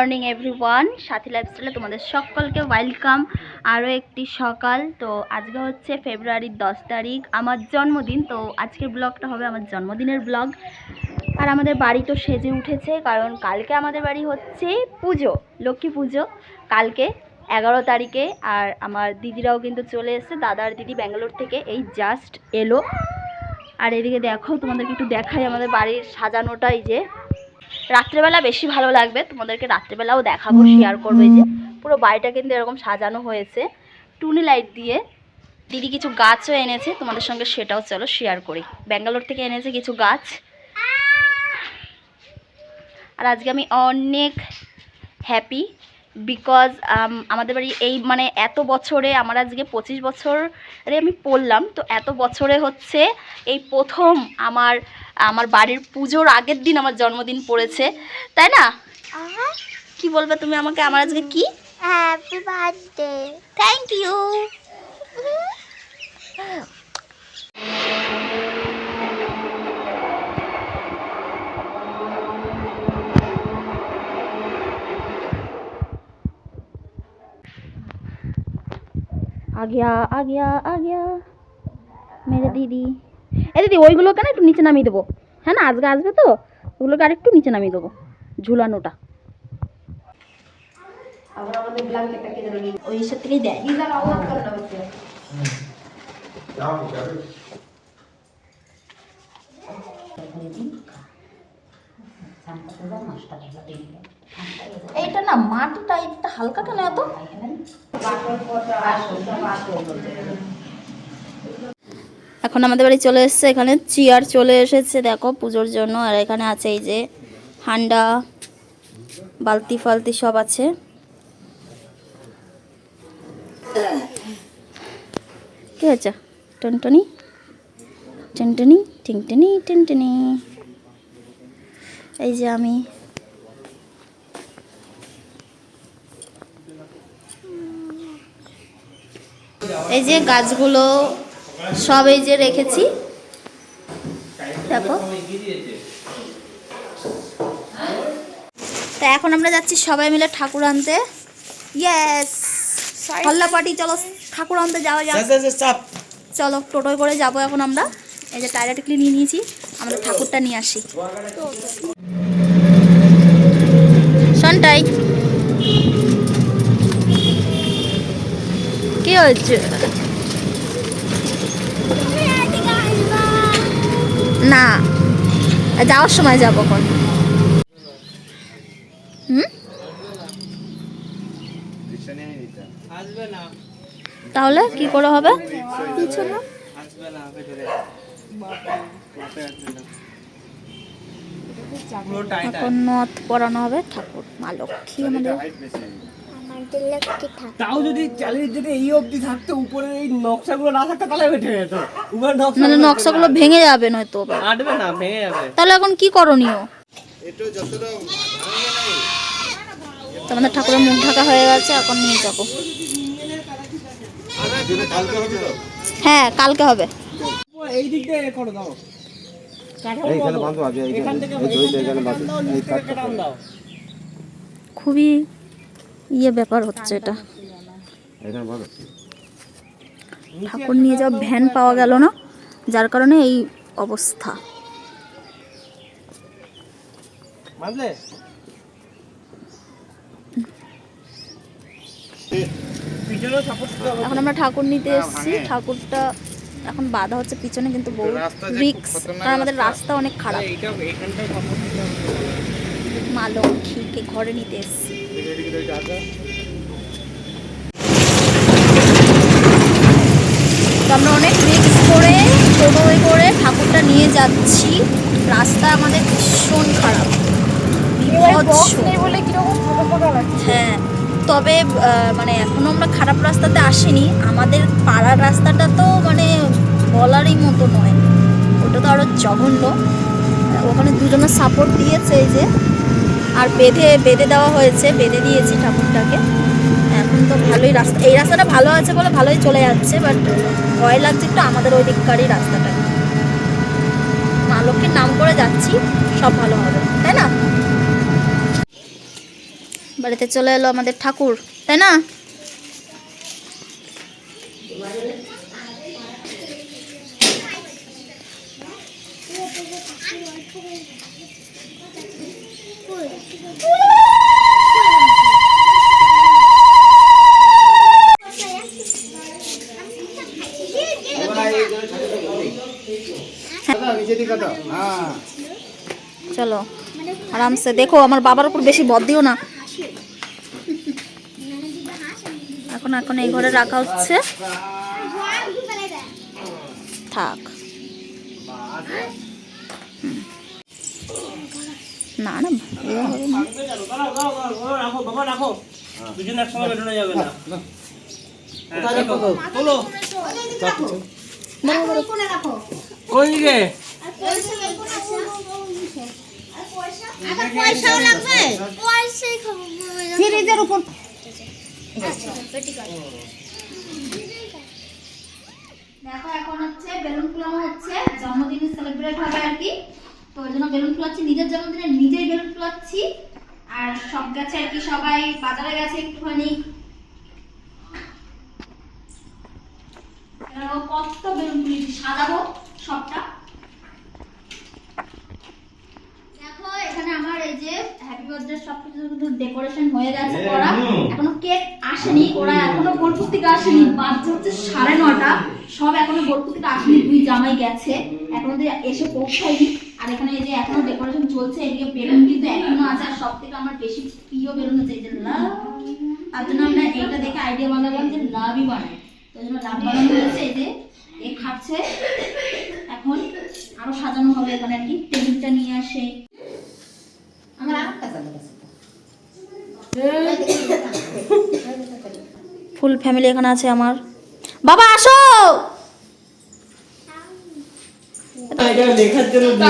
Morning everyone, সাথী লাইফস্টাইলে তোমাদের সকলকে ওয়েলকাম। আরও একটি সকাল, তো আজকে হচ্ছে ফেব্রুয়ারির দশ তারিখ, আমার জন্মদিন, তো আজকের ব্লগটা হবে আমার জন্মদিনের ব্লগ। আর আমাদের বাড়ি তো সেজে উঠেছে, কারণ কালকে আমাদের বাড়ি হচ্ছে পুজো, লক্ষ্মী পুজো। কালকে এগারো তারিখে, আর আমার দিদিরাও কিন্তু চলে এসেছে, দাদার দিদি ব্যাঙ্গালোর থেকে, এই জাস্ট এলো। আর এদিকে দেখো, তোমাদেরকে একটু দেখাই আমাদের বাড়ির সাজানোটাই যে রাত্রেবেলা বেশি ভালো লাগবে তোমাদেরকে রাত্রেবেলাও দেখাবো শেয়ার করবে যে। পুরো বাড়িটা কিন্তু এরকম সাজানো হয়েছে। টুনি লাইট দিয়ে দিদি কিছু গাছও এনেছে তোমাদের সঙ্গে সেটাও চলো শেয়ার করি। ব্যাঙ্গালোর থেকে এনেছে কিছু গাছ। আর আজকে আমি অনেক হ্যাপি বিকজ আমাদের বাড়ি এই মানে এত বছরে আমার আজকে পঁচিশ বছরে আমি পড়লাম তো এত বছরে হচ্ছে এই প্রথম আমার আমার বাড়ির পুজোর আগের দিন আমার জন্মদিন পড়েছে তাই না? কি বলবে তুমি আমাকে? আমার আজকে কি? হ্যাপি বার্থডে থ্যাংক ইউ आ गया आ गया आ गया মেরে দিদি এ দিদি ওইগুলো কেন একটু নিচে নামিয়ে দেবো হ্যাঁ না আজকে আসবে তো ওগুলোকে আরেকটু নিচে নামিয়ে দেবো ঝুলানোটা ওই ইসের থেকেই দেয় এইটা না মাটিটা এটা হালকা কেন এত এখন আমাদের বাড়ি চলে এসেছে, এখানে চেয়ার চলে এসেছে, দেখো পুজোর জন্য। আর এখানে আছে এই যে হান্ডা, বালতি ফালতি সব আছে। কি হয়েছে? টনটনি? টেনটনি? টিংটনি? টেনটনি এই যে আমি এই যে গাছগুলো সব এই যে রেখেছি। দেখো। তা এখন আমরা যাচ্ছি সবাই মিলে ঠাকুর আনতে। ইয়েস হল্লা পার্টি চলো ঠাকুর আনতে যাওয়া যাক। চাপ। চলো টোটোয় করে যাব এখন আমরা। এই যে টায়ারটা টিকলি নিয়ে নিয়েছি আমরা ঠাকুরটা নিয়ে আসি। শনটাই কি হয়েছে? না, যাওয়ার সময় যাব কোন হুম? তাহলে কি করে হবে? নথ পরানো হবে, ঠাকুর মা লক্ষ্মী আমাদের। তাও যদি চালিয়ে যদি এই অবধি থাকতো উপরে এই নকশাগুলো না থাকতো তাহলে বেঠে যেত। উপরে নকশা মানে নকশাগুলো ভেঙে যাবে নয়তো। আটবে না ভেঙে যাবে। তাহলে এখন কি করণীয়? তো আমাদের ঠাকুরের মুখ ঢাকা হয়ে গেছে এখন নিয়ে যাব। হ্যাঁ কালকে হবে। এই দিক দিয়ে করে দাও। খুবই ইয়ে ব্যাপার হচ্ছে এটা। ঠাকুর নিয়ে যাওয়া ভ্যান পাওয়া গেল না যার কারণে এই অবস্থা। এখন আমরা ঠাকুর নিতে এসেছি। ঠাকুরটা এখন বাধা হচ্ছে পিছনে কিন্তু বহু রিক্স কারণ আমাদের রাস্তা। অনেক খারাপ। মা লক্ষ্মীকে ঘরে নিতে এসেছি। তো আমরা অনেক রিক্স করে টোটোয় করে ঠাকুরটা নিয়ে যাচ্ছি। রাস্তা আমাদের ভীষণ খারাপ। হ্যাঁ তবে মানে এখনও আমরা খারাপ রাস্তাতে আসিনি। আমাদের পাড়ার রাস্তাটা তো মানে বলারই মতো নয়। ওটা তো আরও জঘন্য। ওখানে দুজনে সাপোর্ট দিয়েছে এই যে। আর বেঁধে বেঁধে দেওয়া হয়েছে, বেঁধে দিয়েছি ঠাকুরটাকে। এখন তো ভালোই রাস্তা, এই রাস্তাটা ভালো আছে বলে ভালোই চলে যাচ্ছে বাট ভয় লাগছে একটু আমাদের ওই দিককারই রাস্তাটা মা লক্ষ্মীর নাম করে যাচ্ছি, সব ভালো হবে, তাই না? বাড়িতে চলে এলো আমাদের ঠাকুর, তাই না? চলো, আরামসে। দেখো, আমার বাবার উপর বেশি বদ দিও না। এখন এখন এই ঘরে রাখা হচ্ছে। থাক। না না ফ্রিজের উপর দেখো, এখন হচ্ছে বেলুন ফুলানো হচ্ছে। জন্মদিন সেলিব্রেট হবে আর কি। তো ওই জন্য বেলুন ফুলাচ্ছি, নিজের জন্মদিনে নিজেই বেলুন ফুলাচ্ছি। আর সব গেছে আর কি সবাই বাজারে গেছে একটুখানি। কত বেলুন ফুলিয়েছি, সাজাবো সবটা দেখো এখানে আমার এই যে হ্যাপি বার্থডে সব কিছু কিন্তু ডেকোরেশন হয়ে গেছে করা। এখনও কেক আসেনি ওরা এখনও বোলপুর থেকে আসেনি। বাজছে হচ্ছে সাড়ে নটা সব এখনও বোলপুর থেকে আসেনি দুই জামাই গেছে। এখনও তো এসে পৌঁছায়নি। আর এখানে এই যে এখনও ডেকোরেশন চলছে এদিকে বেলুন কিন্তু এখনও আছে। আর সব থেকে আমার বেশি প্রিয় বেলুন হচ্ছে এই যে লাভ তার জন্য আমরা এইটা দেখে আইডিয়া বানালাম যে লাভই বানাই তো জন্য লাভ বানানো হয়েছে এই যে এ খাচ্ছে। এখন আরও সাজানো হবে এখানে আর কি। টেবিলটা নিয়ে আসে। ফুল ফ্যামিলি এখানে আছে আমার। বাবা আসো! লেখার জন্য।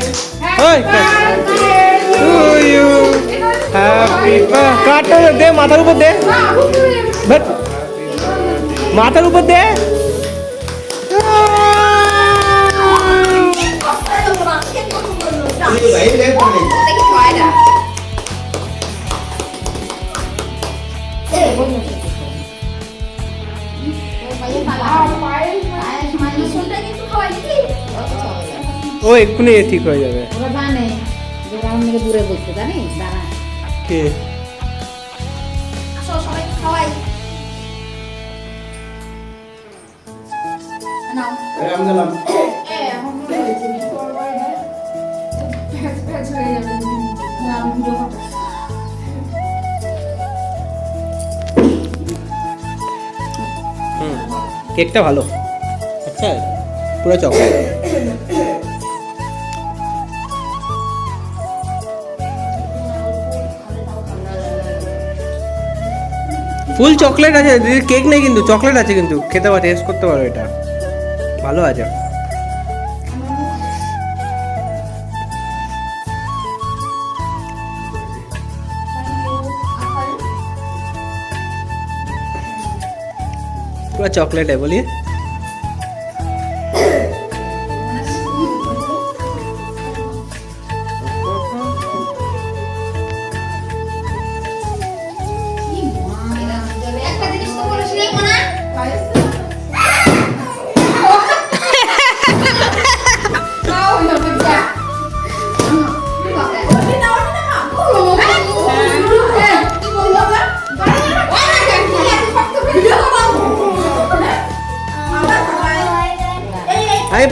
ক্যাচ ওই ক্যাচ টু ইউ হ্যাপি কাটটা দে, মাথার উপর দে। বাট মাথার উপর দে। এক্ষুনি ঠিক হয়ে যাবে। ওরা জানে যে ওরা আমার দূরে বসতে জানিস? দাঁড়া। কে? আসো খাওয়াই। নাও। আমি গেলাম কেকটা ভালো। আচ্ছা পুরো চকলেট। ফুল চকলেট আছে দিদি কেক নেই কিন্তু চকলেট আছে কিন্তু খেতে পারো টেস্ট করতে পারো এটা ভালো আছে পুরো चॉकलेट है बोलिए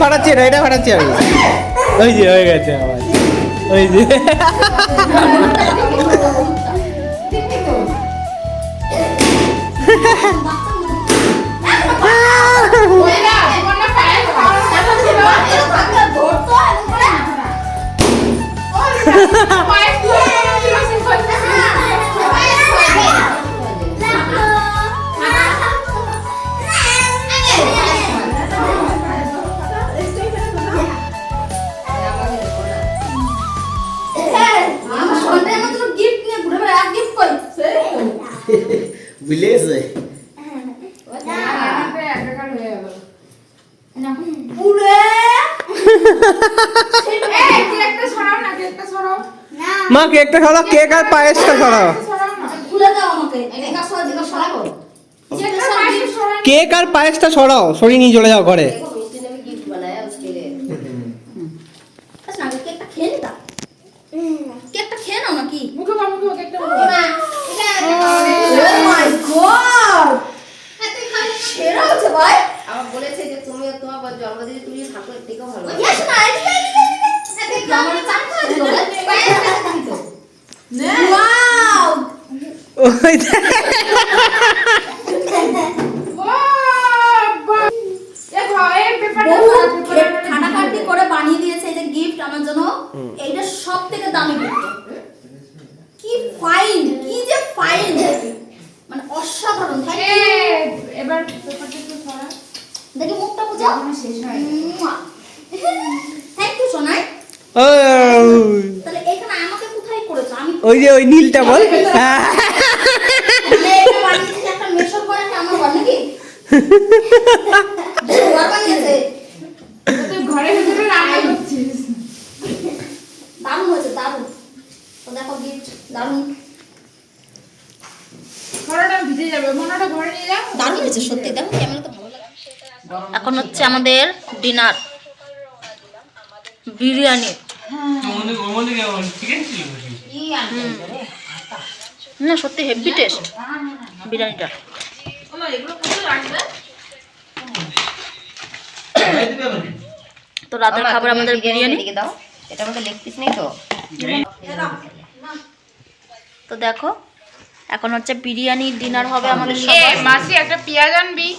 ফাটাচ্ছি না এটা ফাটাচ্ছি আমি। ওই যে হয়ে গেছে আমার। ওই যে। মা কেকটা সরাও কেক আর পায়েসটা সরাও। সরা কেক আর পায়েসটা সরাও সরিয়ে নিয়ে চলে যাও ঘরে। আচ্ছা আগে কেকটা খেয়ে নিতা? কেকটা খেয়ে নাও নাকি মুখে বা মুখে কেকটা মুখে ও মাই গড সেরা হচ্ছে ভাই আমার বলেছে যে তুমি তোমার জন্মদিনে তুমি ঠাকুরের থেকেও ভালো ইয়েস না এদিকে এদিকে এদিকে আমার চাপ করে দিল ওয়াও ওই। খাটাখাটি করে বানিয়ে দিয়েছে এই যে গিফট আমার জন্য এইটা সব থেকে দামি গিফট কি ফাইন কি যে ফাইন মানে অসাধারণ এবার পেপারটা একটু ছড়া দেখি মুখটা শেষ হয় থ্যাংক ইউ সোনাই তাহলে এখানে আমাকে কোথায় করেছ আমি ওই যে ওই নীলটা বল হ্যাঁ। মানে এটা বানিয়েছে একটা মেশর করে একটা আমার ঘর নাকি ঘর বানিয়েছে তুই ঘরে ভিতরে রান্না করছিস হয়েছে সত্যি এখন হচ্ছে আমাদের ডিনার। বিরিয়ানি। না সত্যি হেভি টেস্ট। বিরিয়ানিটা। তো রাতের খাবার আমাদের বিরিয়ানি দিকে দাও। এটা আমাদের লেগ পিস নেই তো? তো দেখো এখন হচ্ছে বিরিয়ানি ডিনার হবে আমাদের মাসি একটা পেঁয়াজ আনবি।